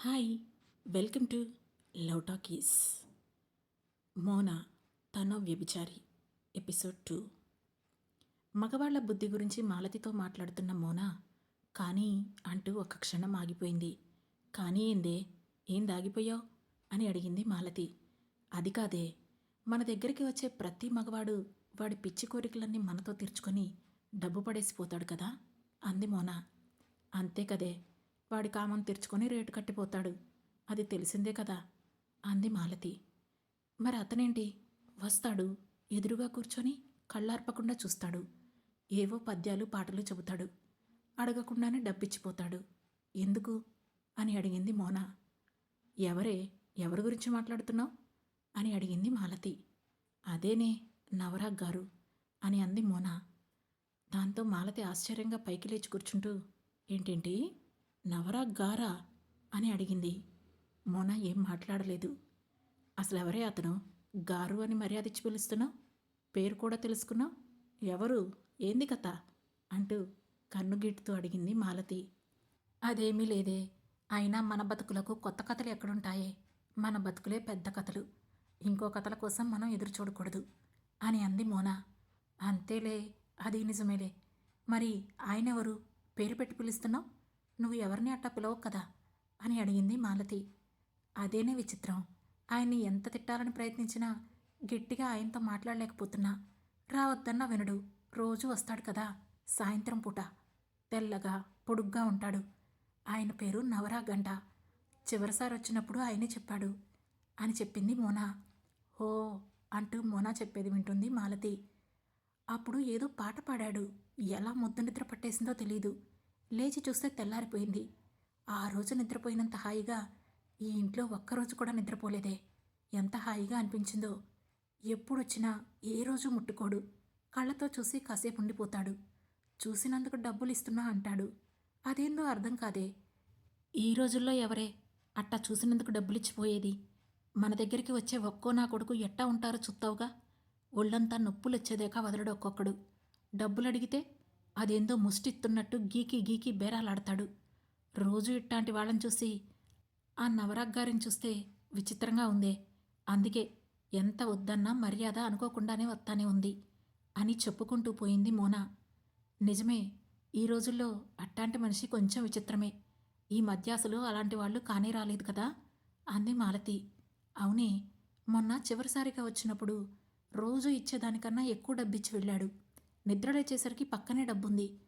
Hi welcome to love talkies. Mona తనో వ్యభిచారి episode two. మగవాళ్ళ బుద్ధి గురించి మాలతితో మాట్లాడుతున్న మోనా కానీ అంటూ ఒక క్షణం ఆగిపోయింది. కానీ ఏందే ఏం దాగిపోయావు? అని అడిగింది మాలతి. అది కాదే మన దగ్గరికి వచ్చే ప్రతి మగవాడు వాడి పిచ్చి కోరికలన్నీ మనతో తీర్చుకొని డబ్బు పడేసిపోతాడు కదా? అంది మోనా. అంతే కదే వాడి కామం తెరుచుకొని రేటు కట్టిపోతాడు. అది తెలిసిందే కదా అంది మాలతి. మరి అతనేంటి? వస్తాడు ఎదురుగా కూర్చొని కళ్ళార్పకుండా చూస్తాడు. ఏవో పద్యాలు పాటలు చెబుతాడు. అడగకుండానే డబ్బిచ్చిపోతాడు. ఎందుకు? అని అడిగింది మోనా. ఎవరే? ఎవరి గురించి మాట్లాడుతున్నావు? అని అడిగింది మాలతి. అదేనే నవరాగ్ గారు అని అంది మోనా. దాంతో మాలతి ఆశ్చర్యంగా పైకి లేచి కూర్చుంటూ ఏంటేంటి? నవరా గారా అని అడిగింది. మోనా ఏం మాట్లాడలేదు. అసలు ఎవరే అతను? గారు అని మర్యాద ఇచ్చి పిలుస్తున్నావు? పేరు కూడా తెలుసుకున్నావు? ఎవరు? ఏంది కథ? అంటూ కన్నుగిట్టుతూ అడిగింది మాలతి. అదేమీ లేదే. అయినా మన బతుకులకు కొత్త కథలు ఎక్కడుంటాయే? మన బతుకులే పెద్ద కథలు. ఇంకో కథల కోసం మనం ఎదురు చూడకూడదు అని అంది మోనా. అంతేలే అది నిజమేలే. మరి ఆయన ఎవరు పేరు పెట్టి పిలుస్తున్నావు? నువ్వు ఎవరిని అట్టా పిలవవు కదా? అని అడిగింది మాలతి. అదేనే విచిత్రం. ఆయన్ని ఎంత తిట్టాలని ప్రయత్నించినా గట్టిగా ఆయనతో మాట్లాడలేకపోతున్నా. రావద్దన్నా వినడు. రోజు వస్తాడు కదా? సాయంత్రం పూట. తెల్లగా పొడుగ్గా ఉంటాడు. ఆయన పేరు నవరాగంట చివరిసారి వచ్చినప్పుడు ఆయనే చెప్పాడు. అని చెప్పింది మోనా. ఓ అంటూ మోనా చెప్పేది వింటుంది మాలతి. అప్పుడు ఏదో పాట పాడాడు. ఎలా ముద్దు నిద్ర పట్టేసిందో తెలీదు. లేచి చూస్తే తెల్లారిపోయింది. ఆ రోజు నిద్రపోయినంత హాయిగా ఈ ఇంట్లో ఒక్కరోజు కూడా నిద్రపోలేదే. ఎంత హాయిగా అనిపించిందో. ఎప్పుడొచ్చినా ఏ రోజు ముట్టుకోడు. కళ్ళతో చూసి కాసేపు ఉండిపోతాడు. చూసినందుకు డబ్బులు ఇస్తున్నా అంటాడు. అదేందో అర్థం కాదే. ఈ రోజుల్లో ఎవరే అట్టా చూసినందుకు డబ్బులిచ్చిపోయేది? మన దగ్గరికి వచ్చే ఒక్కో నా కొడుకు ఎట్టా ఉంటారో చూస్తావుగా ఒళ్ళంతా నొప్పులు వచ్చేదాకా వదలడు ఒక్కొక్కడు. డబ్బులు అడిగితే అదేందో ముష్టిత్తున్నట్టు గీకి గీకి బేరాలాడతాడు. రోజు ఇట్లాంటి వాళ్ళని చూసి ఆ నవరాగ్గారిని చూస్తే విచిత్రంగా ఉందే. అందుకే ఎంత వద్దన్నా మర్యాద అనుకోకుండానే వస్తానే ఉంది అని చెప్పుకుంటూ పోయింది మోనా. నిజమే ఈ రోజుల్లో అట్టాంటి మనిషి కొంచెం విచిత్రమే. ఈ మధ్య అసలు అలాంటి వాళ్ళు కానే రాలేదు కదా? అంది మాలతి. అవునే మొన్న చివరిసారిగా వచ్చినప్పుడు రోజు ఇచ్చేదానికన్నా ఎక్కువ డబ్బిచ్చి వెళ్ళాడు. నిద్రలేచేసరికి పక్కనే డబ్బుంది.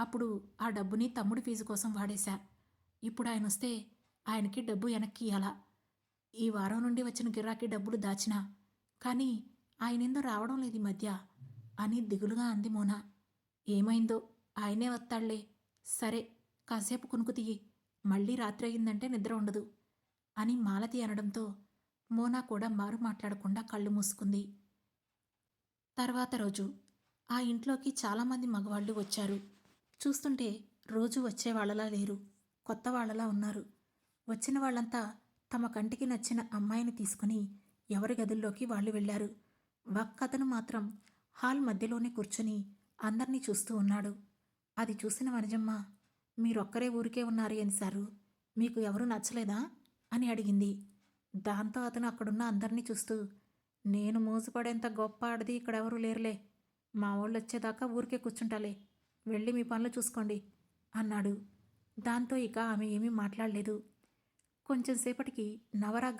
అప్పుడు ఆ డబ్బుని తమ్ముడి ఫీజు కోసం వాడేశా. ఇప్పుడు ఆయన వస్తే ఆయనకి డబ్బు వెనక్కి ఇయ్యాలా. ఈ వారం నుండి వచ్చిన గిరాకీ డబ్బులు దాచినా కానీ ఆయనేందో రావడం లేదు ఈ మధ్య? అని దిగులుగా అంది మోనా. ఏమైందో? ఆయనే వస్తాళ్ళే. సరే కాసేపు కునుకు తీయి మళ్ళీ రాత్రి అయిందంటే నిద్ర ఉండదు అని మాలతి అనడంతో మోనా కూడా మారు మాట్లాడకుండా కళ్ళు మూసుకుంది. తర్వాత రోజు ఆ ఇంట్లోకి చాలామంది మగవాళ్ళు వచ్చారు. చూస్తుంటే రోజు వచ్చే వాళ్ళలా లేరు. కొత్త వాళ్ళలా ఉన్నారు. వచ్చిన వాళ్ళంతా తమ కంటికి నచ్చిన అమ్మాయిని తీసుకుని ఎవరి గదుల్లోకి వాళ్ళు వెళ్ళారు. ఒక్కతను మాత్రం హాల్ మధ్యలోనే కూర్చుని అందరినీ చూస్తూ ఉన్నాడు. అది చూసిన వనజమ్మ మీరొక్కరే ఊరికే ఉన్నారు అని సారు? మీకు ఎవరు నచ్చలేదా? అని అడిగింది. దాంతో అతను అక్కడున్న అందరినీ చూస్తూ నేను మోసపడేంత గొప్ప ఆడది ఇక్కడెవరూ లేరులే. మా వాళ్ళు వచ్చేదాకా ఊరికే కూర్చుంటాలే. వెళ్ళి మీ పనులు చూసుకోండి అన్నాడు. దాంతో ఇక ఆమె ఏమీ మాట్లాడలేదు. కొంచెం సేపటికి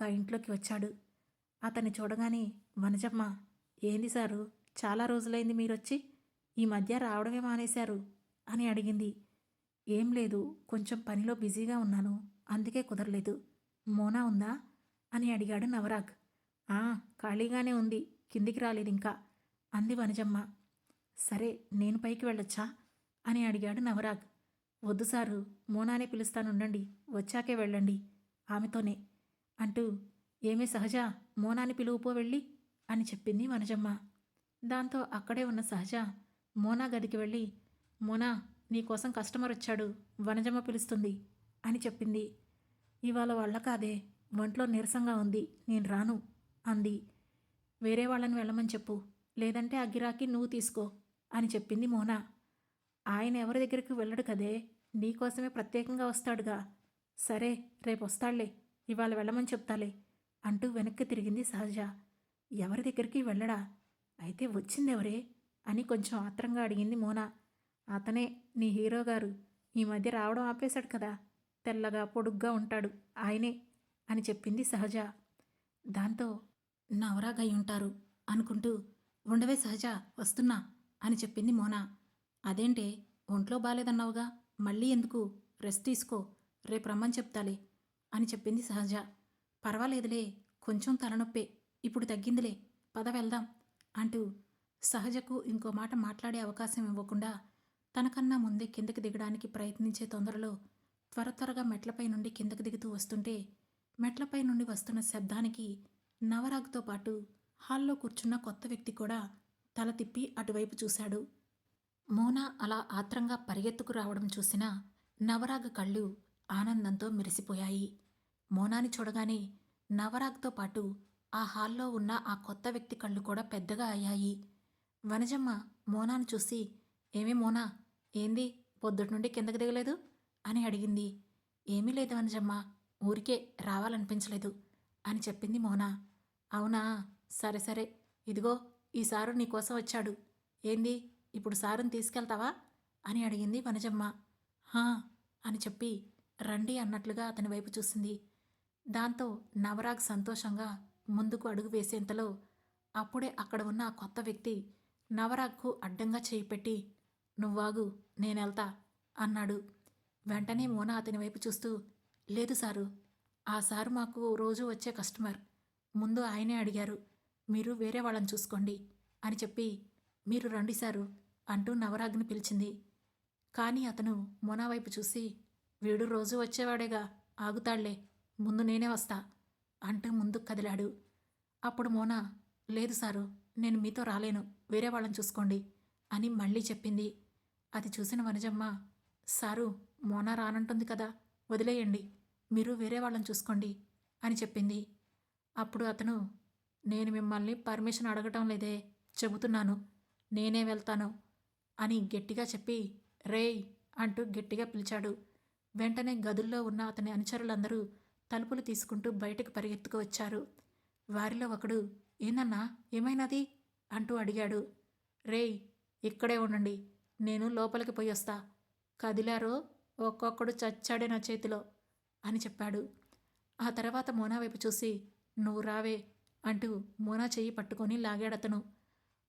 ఇంట్లోకి వచ్చాడు. అతన్ని చూడగానే వనజమ్మ ఏంది సారు చాలా రోజులైంది మీరొచ్చి ఈ మధ్య రావడమే మానేశారు అని అడిగింది. ఏం లేదు కొంచెం పనిలో బిజీగా ఉన్నాను అందుకే కుదరలేదు. మోనా ఉందా? అని అడిగాడు నవరాగ్. ఖాళీగానే ఉంది కిందికి రాలేదు ఇంకా అంది వనజమ్మ. సరే నేను పైకి వెళ్ళొచ్చా? అని అడిగాడు నవరాగ్. వద్దు సారు మోనానే పిలుస్తానుండండి వచ్చాకే వెళ్ళండి ఆమెతోనే అంటూ ఏమే సహజ మోనాని పిలువుపో వెళ్ళి అని చెప్పింది వనజమ్మ. దాంతో అక్కడే ఉన్న సహజ మోనా గదికి వెళ్ళి మోనా నీకోసం కస్టమర్ వచ్చాడు వనజమ్మ పిలుస్తుంది అని చెప్పింది. ఇవాళ వాళ్ళ కాదే ఒంట్లో నీరసంగా ఉంది నేను రాను అంది. వేరే వాళ్ళని వెళ్ళమని చెప్పు లేదంటే ఆ గిరాకీ నువ్వు తీసుకో అని చెప్పింది మోనా. ఆయన ఎవరి దగ్గరికి వెళ్ళడు కదే. నీకోసమే ప్రత్యేకంగా వస్తాడుగా. సరే రేపు వస్తాడులే ఇవాళ వెళ్ళమని చెప్తాలే అంటూ వెనక్కి తిరిగింది సహజ. ఎవరి దగ్గరికి వెళ్ళడా? అయితే వచ్చిందెవరే? అని కొంచెం ఆత్రంగా అడిగింది మోనా. అతనే నీ హీరో గారు. ఈ మధ్య రావడం ఆపేశాడు కదా. తెల్లగా పొడుగ్గా ఉంటాడు. ఆయనే అని చెప్పింది సహజ. దాంతో నవరాగై ఉంటారు అనుకుంటూ ఉండవే సహజ వస్తున్నా. అని చెప్పింది మోనా. అదేంటే ఒంట్లో బాలేదన్నావుగా మళ్ళీ ఎందుకు? రెస్ట్ తీసుకో రేపు రమ్మని చెప్తాలే అని చెప్పింది సహజ. పర్వాలేదులే కొంచెం తలనొప్పే ఇప్పుడు తగ్గిందిలే పద వెళ్దాం అంటూ సహజకు ఇంకో మాట మాట్లాడే అవకాశం ఇవ్వకుండా తనకన్నా ముందే కిందకి దిగడానికి ప్రయత్నించే తొందరలో త్వర త్వరగా మెట్లపై నుండి కిందకి దిగుతూ వస్తుంటే మెట్లపై నుండి వస్తున్న శబ్దానికి నవరాగ్తో పాటు హాల్లో కూర్చున్న కొత్త వ్యక్తి కూడా తల తిప్పి అటువైపు చూశాడు. మోనా అలా ఆత్రంగా పరిగెత్తుకు రావడం చూసిన నవరాగ్ కళ్ళు ఆనందంతో మెరిసిపోయాయి. మోనాని చూడగానే నవరాగ్తో పాటు ఆ హాల్లో ఉన్న ఆ కొత్త వ్యక్తి కళ్ళు కూడా పెద్దగా అయ్యాయి. వనజమ్మ మోనాను చూసి ఏమి మోనా ఏంది? పొద్దుటి నుండి కిందకి దిగలేదు? అని అడిగింది. ఏమీ లేదు వనజమ్మ ఊరికే రావాలనిపించలేదు అని చెప్పింది మోనా. అవునా? సరే సరే ఇదిగో ఈ సారు నీకోసం వచ్చాడు. ఏంది? ఇప్పుడు సారుని తీసుకెళ్తావా? అని అడిగింది వనజమ్మ. హా అని చెప్పి రండి అన్నట్లుగా అతని వైపు చూసింది. దాంతో నవరాగ్ సంతోషంగా ముందుకు అడుగు వేసేంతలో అప్పుడే అక్కడ ఉన్న ఆ కొత్త వ్యక్తి నవరాగ్కు అడ్డంగా చేయి పెట్టి నువ్వాగు నేనెళ్తా అన్నాడు. వెంటనే మోనా అతని వైపు చూస్తూ లేదు సారు ఆ సారు మాకు రోజు వచ్చే కస్టమర్. ముందు ఆయనే అడిగారు. మీరు వేరే వాళ్ళని చూసుకోండి అని చెప్పి మీరు రండి సారు అంటూ నవరాజ్ని పిలిచింది. కానీ అతను మోనా వైపు చూసి వీడు రోజు వచ్చేవాడేగా ఆగుతాళ్ళే ముందు నేనే వస్తా అంటూ ముందుకు కదిలాడు. అప్పుడు మోనా లేదు సారు నేను మీతో రాలేను వేరే వాళ్ళని చూసుకోండి అని మళ్ళీ చెప్పింది. అది చూసిన వనజమ్మ సారు మోనా రానంటుంది కదా వదిలేయండి మీరు వేరే వాళ్ళని చూసుకోండి అని చెప్పింది. అప్పుడు అతను నేను మిమ్మల్ని పర్మిషన్ అడగటం లేదే చెబుతున్నాను. నేనే వెళ్తాను అని గట్టిగా చెప్పి రేయ్ అంటూ గట్టిగా పిలిచాడు. వెంటనే గదుల్లో ఉన్న అతని అనుచరులందరూ తలుపులు తీసుకుంటూ బయటకు పరిగెత్తుకు వచ్చారు. వారిలో ఒకడు ఏందన్నా ఏమైనది? అంటూ అడిగాడు. రేయ్ ఇక్కడే ఉండండి నేను లోపలికి పోయి వస్తా. కదిలారో ఒక్కొక్కడు చచ్చాడే నా చేతిలో అని చెప్పాడు. ఆ తర్వాత మోనా వైపు చూసి నువ్వు రావే అంటూ మోనా చెయ్యి పట్టుకొని లాగాడతను.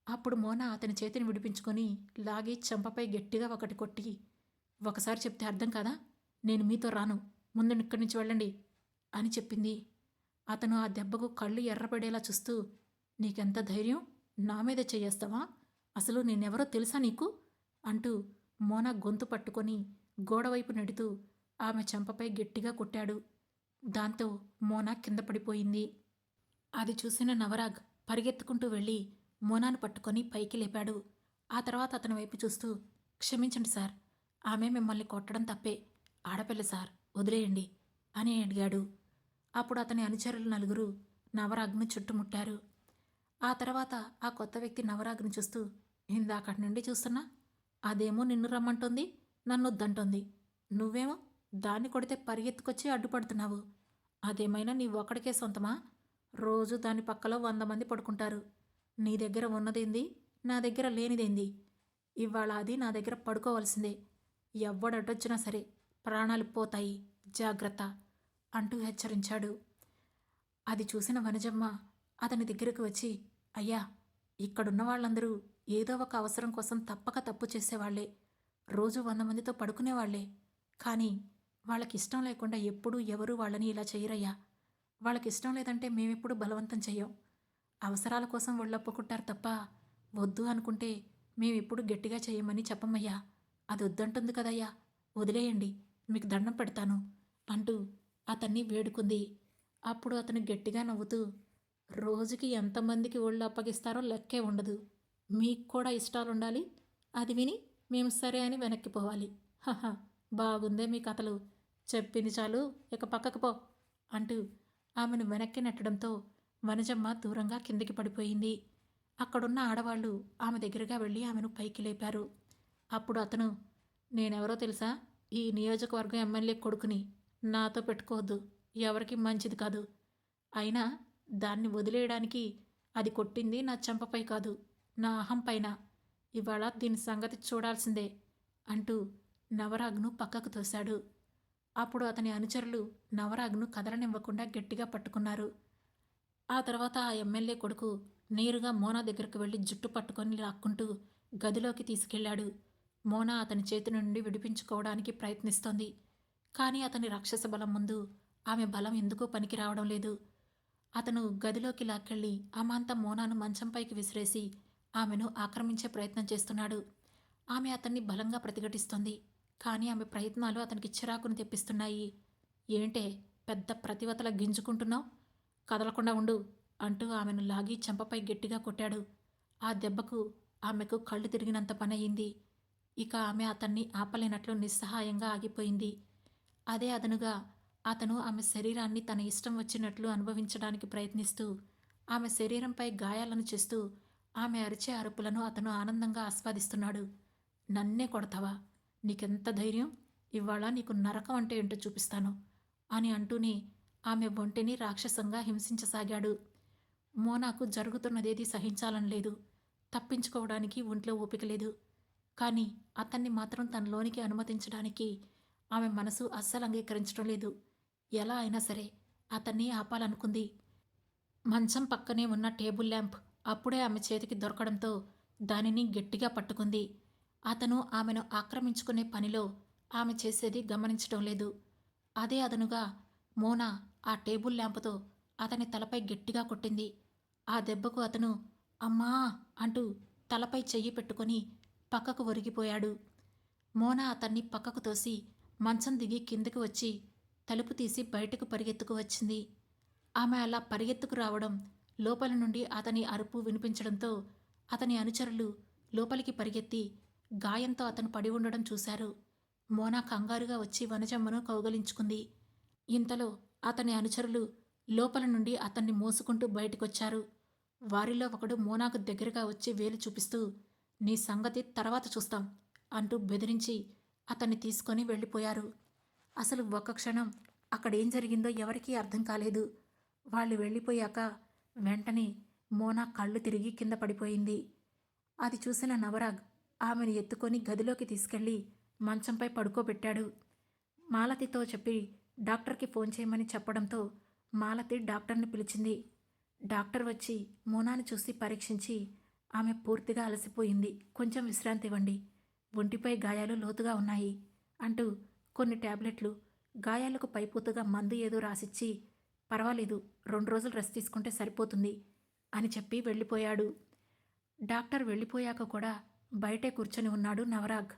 అప్పుడు మోనా అతని చేతిని విడిపించుకొని లాగి చెంపపై గట్టిగా ఒకటి కొట్టి ఒకసారి చెప్తే అర్థం కదా? నేను మీతో రాను. ముందు ఇక్కడి నుంచి వెళ్ళండి అని చెప్పింది. అతను ఆ దెబ్బకు కళ్ళు ఎర్రపడేలా చూస్తూ నీకెంత ధైర్యం? నా మీద చేయేస్తావా? అసలు నేనెవరో తెలుసా నీకు? అంటూ మోనా గొంతు పట్టుకొని గోడవైపు నడుతూ ఆమె చెంపపై గట్టిగా కొట్టాడు. దాంతో మోనా కింద పడిపోయింది. అది చూసిన నవరాగ్ పరిగెత్తుకుంటూ వెళ్ళి మోనాను పట్టుకొని పైకి లేపాడు. ఆ తర్వాత అతని వైపు చూస్తూ క్షమించండి సార్ ఆమె మిమ్మల్ని కొట్టడం తప్పే. ఆడపిల్ల సార్ వదిలేయండి అని అడిగాడు. అప్పుడు అతని అనుచరులు నలుగురు నవరాగ్ను చుట్టుముట్టారు. ఆ తర్వాత ఆ కొత్త వ్యక్తి నవరాగ్ని చూస్తూ ఇందాకటి నుండి చూస్తున్నా అదేమో నిన్ను రమ్మంటుంది నన్నొద్దంటుంది నువ్వేమో దాన్ని కొడితే పరిగెత్తుకొచ్చి అడ్డుపడుతున్నావు. అదేమైనా నీ ఒక్కడికే సొంతమా? రోజు దాని పక్కలో వంద మంది పడుకుంటారు. నీ దగ్గర ఉన్నదేంది? నా దగ్గర లేనిదేంది? ఇవాళ అది నా దగ్గర పడుకోవలసిందే. ఎవ్వడటొచ్చినా సరే ప్రాణాలు పోతాయి. జాగ్రత్త! అంటూ హెచ్చరించాడు. అది చూసిన వనజమ్మ అతని దగ్గరకు వచ్చి అయ్యా ఇక్కడున్న వాళ్ళందరూ ఏదో ఒక అవసరం కోసం తప్పక తప్పు చేసేవాళ్ళే. రోజు వంద మందితో పడుకునేవాళ్ళే. కానీ వాళ్ళకి ఇష్టం లేకుండా ఎప్పుడూ ఎవరూ వాళ్ళని ఇలా చేయరయ్యా. వాళ్ళకి ఇష్టం లేదంటే మేమెప్పుడు బలవంతం చెయ్యం. అవసరాల కోసం ఒళ్ళొప్పుకుంటారు తప్ప వద్దు అనుకుంటే మేమిప్పుడు గట్టిగా చేయమని చెప్పమయ్యా. అది వద్దంటుంది కదయ్యా. వదిలేయండి మీకు దండం పెడతాను అంటూ అతన్ని వేడుకుంది. అప్పుడు అతను గట్టిగా నవ్వుతూ రోజుకి ఎంతమందికి ఒళ్ళు అప్పగిస్తారో లెక్కే ఉండదు. మీకు కూడా ఇష్టాలు ఉండాలి అది విని మేము సరే అని వెనక్కి పోవాలి. హహ బాగుందే మీ కథలు. చెప్పింది చాలు. ఇక పక్కకు పో అంటూ ఆమెను వెనక్కి నెట్టడంతో వనజమ్మ దూరంగా కిందికి పడిపోయింది. అక్కడున్న ఆడవాళ్ళు ఆమె దగ్గరగా వెళ్ళి ఆమెను పైకి లేపారు. అప్పుడు అతను నేనెవరో తెలుసా? ఈ నియోజకవర్గం ఎమ్మెల్యే కొడుకుని నాతో పెట్టుకోవద్దు. ఎవరికి మంచిది కాదు. అయినా దాన్ని వదిలేయడానికి అది కొట్టింది నా చెంపపై కాదు నా అహం పైన. ఇవాళ దీని సంగతి చూడాల్సిందే అంటూ నవరాగ్ను పక్కకు తోశాడు. అప్పుడు అతని అనుచరులు నవరాగ్ను కదలనివ్వకుండా గట్టిగా పట్టుకున్నారు. ఆ తర్వాత ఆ ఎమ్మెల్యే కొడుకు నేరుగా మోనా దగ్గరకు వెళ్ళి జుట్టు పట్టుకొని లాక్కుంటూ గదిలోకి తీసుకెళ్ళాడు మోనా అతని చేతి నుండి విడిపించుకోవడానికి ప్రయత్నిస్తోంది. కానీ అతని రాక్షస బలం ముందు ఆమె బలం ఎందుకూ పనికి రావడం లేదు. అతను గదిలోకి లాక్కెళ్ళి అమాంత మోనాను మంచంపైకి విసిరేసి ఆమెను ఆక్రమించే ప్రయత్నం చేస్తున్నాడు. ఆమె అతన్ని బలంగా ప్రతిఘటిస్తోంది. కానీ ఆమె ప్రయత్నాలు అతనికి చిరాకును తెప్పిస్తున్నాయి. ఏంటే పెద్ద ప్రతివతల గింజుకుంటున్నావు? కదలకుండా ఉండు అంటూ ఆమెను లాగి చెంపపై గట్టిగా కొట్టాడు. ఆ దెబ్బకు ఆమెకు కళ్ళు తిరిగినంత పని అయింది ఇక ఆమె అతన్ని ఆపలేనట్లు నిస్సహాయంగా ఆగిపోయింది. అదే అదనుగా అతను ఆమె శరీరాన్ని తన ఇష్టం వచ్చినట్లు అనుభవించడానికి ప్రయత్నిస్తూ ఆమె శరీరంపై గాయాలను చేస్తూ ఆమె అరిచే అరుపులను అతను ఆనందంగా ఆస్వాదిస్తున్నాడు. నన్నే కొడతావా? నీకెంత ధైర్యం? ఇవాళ నీకు నరకం అంటే ఏంటో చూపిస్తాను అని అంటూనే ఆమె ఒంటిని రాక్షసంగా హింసించసాగాడు. మోనాకు జరుగుతున్నదేది సహించాలని లేదు. తప్పించుకోవడానికి ఒంట్లో ఓపిక లేదు. కానీ అతన్ని మాత్రం తనలోనికి అనుమతించడానికి ఆమె మనసు అస్సలు అంగీకరించడం లేదు. ఎలా అయినా సరే అతన్ని ఆపాలనుకుంది. మంచం పక్కనే ఉన్న టేబుల్ ల్యాంప్ అప్పుడే ఆమె చేతికి దొరకడంతో దానిని గట్టిగా పట్టుకుంది. అతను ఆమెను ఆక్రమించుకునే పనిలో ఆమె చేసేది గమనించడం లేదు. అదే అదనుగా మోనా ఆ టేబుల్ ల్యాంపుతో అతని తలపై గట్టిగా కొట్టింది. ఆ దెబ్బకు అతను అమ్మా అంటూ తలపై చెయ్యి పెట్టుకొని పక్కకు ఒరిగిపోయాడు. మోనా అతన్ని పక్కకు తోసి మంచం దిగి కిందకి వచ్చి తలుపు తీసి బయటకు పరిగెత్తుకు వచ్చింది. ఆమె అలా పరిగెత్తుకు రావడం లోపల నుండి అతని అరుపు వినిపించడంతో అతని అనుచరులు లోపలికి పరిగెత్తి గాయంతో అతను పడి ఉండడం చూశారు. మోనా కంగారుగా వచ్చి వనజమ్మను కౌగలించుకుంది. ఇంతలో అతని అనుచరులు లోపల నుండి అతన్ని మోసుకుంటూ బయటకొచ్చారు. వారిలో ఒకడు మోనాకు దగ్గరగా వచ్చి వేలు చూపిస్తూ నీ సంగతి తర్వాత చూస్తాం అంటూ బెదిరించి అతన్ని తీసుకొని వెళ్ళిపోయారు. అసలు ఒక్క క్షణం అక్కడేం జరిగిందో ఎవరికీ అర్థం కాలేదు. వాళ్ళు వెళ్ళిపోయాక వెంటనే మోనా కళ్ళు తిరిగి కింద పడిపోయింది. అది చూసిన నవరాగ్ ఆమెను ఎత్తుకొని గదిలోకి తీసుకెళ్ళి మంచంపై పడుకోబెట్టాడు. మాలతితో చెప్పి డాక్టర్కి ఫోన్ చేయమని చెప్పడంతో మాలతి డాక్టర్ని పిలిచింది. డాక్టర్ వచ్చి మోనాను చూసి పరీక్షించి ఆమె పూర్తిగా అలసిపోయింది. కొంచెం విశ్రాంతి ఇవ్వండి. ఒంటిపై గాయాలు లోతుగా ఉన్నాయి అంటూ కొన్ని టాబ్లెట్లు గాయాలకు పైపూతగా మందు ఏదో రాసిచ్చి పర్వాలేదు రెండు రోజులు రెస్ట్ తీసుకుంటే సరిపోతుంది అని చెప్పి వెళ్ళిపోయాడు. డాక్టర్ వెళ్ళిపోయాక కూడా బయటే కూర్చొని ఉన్నాడు నవరాగ్.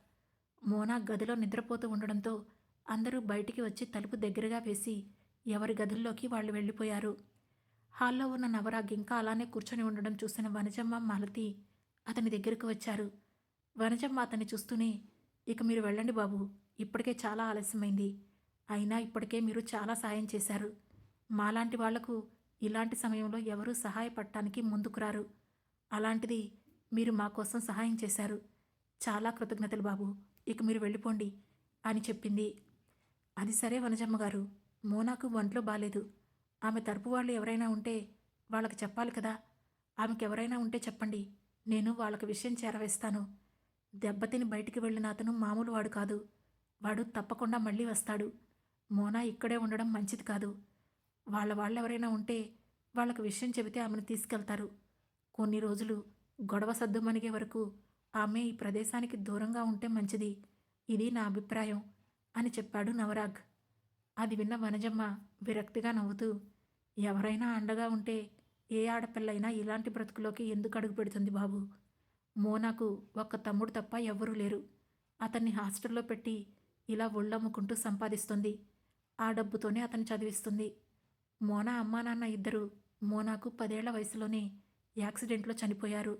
మోనా గదిలో నిద్రపోతూ ఉండడంతో అందరూ బయటికి వచ్చి తలుపు దగ్గరగా వేసి ఎవరి గదుల్లోకి వాళ్ళు వెళ్ళిపోయారు. హాల్లో ఉన్న నవరాగ్ ఇంకా అలానే కూర్చొని ఉండడం చూసిన వనజమ్మ మాలతి అతని దగ్గరకు వచ్చారు. వనజమ్మ అతన్ని చూస్తూనే ఇక మీరు వెళ్ళండి బాబు ఇప్పటికే చాలా ఆలస్యమైంది. అయినా ఇప్పటికే మీరు చాలా సాయం చేశారు. మాలాంటి వాళ్ళకు ఇలాంటి సమయంలో ఎవరూ సహాయపడటానికి ముందుకు రారు. అలాంటిది మీరు మా కోసం సహాయం చేశారు. చాలా కృతజ్ఞతలు బాబు. ఇక మీరు వెళ్ళిపోండి అని చెప్పింది. అది సరే వనజమ్మ గారు. మోనాకు ఒంట్లో బాలేదు. ఆమె తరపు వాళ్ళు ఎవరైనా ఉంటే వాళ్ళకి చెప్పాలి కదా. ఆమెకు ఎవరైనా ఉంటే చెప్పండి. నేను వాళ్ళకి విషయం చేరవేస్తాను. దెబ్బతిని బయటికి వెళ్ళిన అతను మామూలు వాడు కాదు. వాడు తప్పకుండా మళ్ళీ వస్తాడు. మోనా ఇక్కడే ఉండడం మంచిది కాదు. వాళ్ళ వాళ్ళెవరైనా ఉంటే వాళ్ళకు విషయం చెబితే ఆమెను తీసుకెళ్తారు. కొన్ని రోజులు గొడవ సద్దుమణిగే వరకు ఆమె ఈ ప్రదేశానికి దూరంగా ఉంటే మంచిది. ఇది నా అభిప్రాయం అని చెప్పాడు నవరాగ్. అది విన్న వనజమ్మ విరక్తిగా నవ్వుతూ ఎవరైనా అండగా ఉంటే ఏ ఆడపిల్లైనా ఇలాంటి బ్రతుకులోకి ఎందుకు అడుగు పెడుతుంది బాబు? మోనాకు ఒక్క తమ్ముడు తప్ప ఎవ్వరూ లేరు. అతన్ని హాస్టల్లో పెట్టి ఇలా ఒళ్ళమ్ముకుంటూ సంపాదిస్తుంది. ఆ డబ్బుతోనే అతను చదివిస్తుంది. మోనా అమ్మా నాన్న ఇద్దరు మోనాకు పదేళ్ళ వయసులోనే యాక్సిడెంట్లో చనిపోయారు.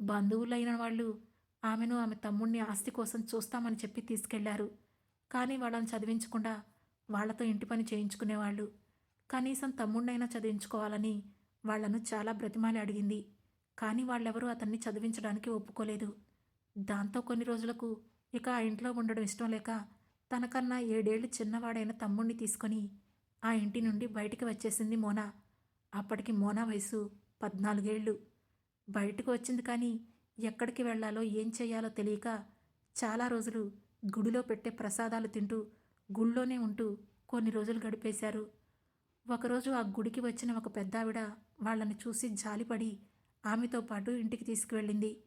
బంధువులైన వాళ్ళు ఆమెను ఆమె తమ్ముడిని ఆస్తి కోసం చూస్తామని చెప్పి తీసుకెళ్ళారు. కానీ వాళ్ళని చదివించకుండా వాళ్ళతో ఇంటి పని చేయించుకునేవాళ్ళు. కనీసం తమ్ముడినైనా చదివించుకోవాలని వాళ్ళను చాలా బ్రతిమాలి అడిగింది. కానీ వాళ్ళెవరూ అతన్ని చదివించడానికి ఒప్పుకోలేదు. దాంతో కొన్ని రోజులకు ఇక ఆ ఇంట్లో ఉండడం ఇష్టం లేక తనకన్నా ఏడేళ్ళు చిన్నవాడైన తమ్ముణ్ణి తీసుకొని ఆ ఇంటి నుండి బయటికి వచ్చేసింది మోనా. అప్పటికి మోనా వయసు పద్నాలుగేళ్ళు. బయటకు వచ్చింది కానీ ఎక్కడికి వెళ్ళాలో ఏం చేయాలో తెలియక చాలా రోజులు గుడిలో పెట్టే ప్రసాదాలు తింటూ గుళ్ళోనే ఉంటూ కొన్ని రోజులు గడిపేశారు. ఒకరోజు ఆ గుడికి వచ్చిన ఒక పెద్దావిడ వాళ్ళని చూసి జాలిపడి ఆమెతో పాటు ఇంటికి తీసుకువెళ్ళింది.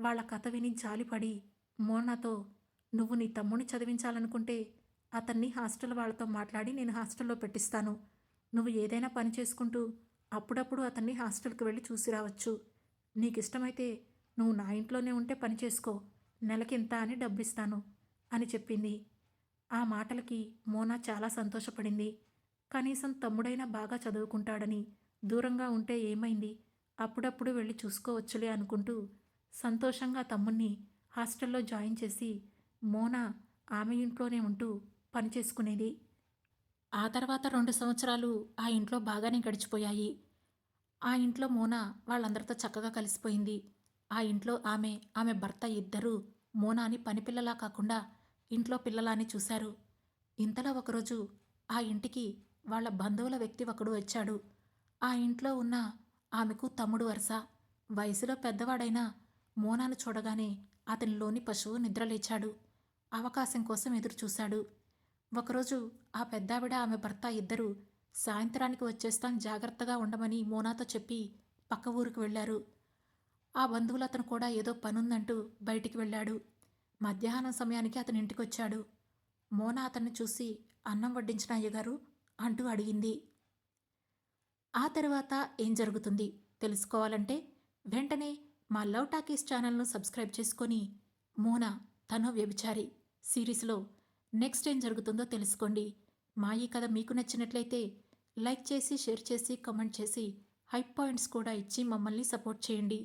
వాళ్ళ కథ విని జాలిపడి మోనాతో నువ్వు నీ తమ్ముని చదివించాలనుకుంటే అతన్ని హాస్టల్ వాళ్ళతో మాట్లాడి నేను హాస్టల్లో పెట్టిస్తాను. నువ్వు ఏదైనా పని చేసుకుంటూ అప్పుడప్పుడు అతన్ని హాస్టల్కి వెళ్ళి చూసి రావచ్చు. నీకు ఇష్టమైతే నువ్వు నా ఇంట్లోనే ఉంటే పని చేసుకో. నెలకింత అని డబ్బిస్తాను అని చెప్పింది. ఆ మాటలకి మోనా చాలా సంతోషపడింది. కనీసం తమ్ముడైనా బాగా చదువుకుంటాడని దూరంగా ఉంటే ఏమైంది? అప్పుడప్పుడు వెళ్ళి చూసుకోవచ్చులే అనుకుంటూ సంతోషంగా తమ్ముణ్ణి హాస్టల్లో జాయిన్ చేసి మోనా ఆమె ఇంట్లోనే ఉంటూ పని చేసుకునేది. ఆ తర్వాత రెండు సంవత్సరాలు ఆ ఇంట్లో బాగానే గడిచిపోయాయి. ఆ ఇంట్లో మోనా వాళ్ళందరితో చక్కగా కలిసిపోయింది. ఆ ఇంట్లో ఆమె ఆమె భర్త ఇద్దరూ మోనాని పనిపిల్లలా కాకుండా ఇంట్లో పిల్లలాని చూశారు. ఇంతలో ఒకరోజు ఆ ఇంటికి వాళ్ళ బంధువుల వ్యక్తి ఒకడు వచ్చాడు. ఆ ఇంట్లో ఉన్న ఆమెకు తమ్ముడు వరుస. వయసులో పెద్దవాడైనా మోనాను చూడగానే అతనిలోని పశువు నిద్రలేచాడు అవకాశం కోసం ఎదురు చూశాడు ఒకరోజు ఆ పెద్దావిడ ఆమె భర్త ఇద్దరు సాయంత్రానికి వచ్చేస్తాం జాగ్రత్తగా ఉండమని మోనాతో చెప్పి పక్క ఊరికి వెళ్ళారు. ఆ బంధువులు అతను కూడా ఏదో పనుందంటూ బయటికి వెళ్ళాడు. మధ్యాహ్నం సమయానికి అతని ఇంటికొచ్చాడు. మోనా అతన్ని చూసి అన్నం వడ్డించిన అయ్యగారు అంటూ అడిగింది. ఆ తర్వాత ఏం జరుగుతుంది? తెలుసుకోవాలంటే వెంటనే మా లవ్ టాకీస్ ఛానల్ను సబ్స్క్రైబ్ చేసుకొని మోనా తను వ్యభిచారి సిరీస్లో నెక్స్ట్ ఏం జరుగుతుందో తెలుసుకోండి. మా ఈ కథ మీకు నచ్చినట్లయితే లైక్ చేసి షేర్ చేసి కామెంట్ చేసి హై పాయింట్స్ కూడా ఇచ్చి మమ్మల్ని సపోర్ట్ చేయండి.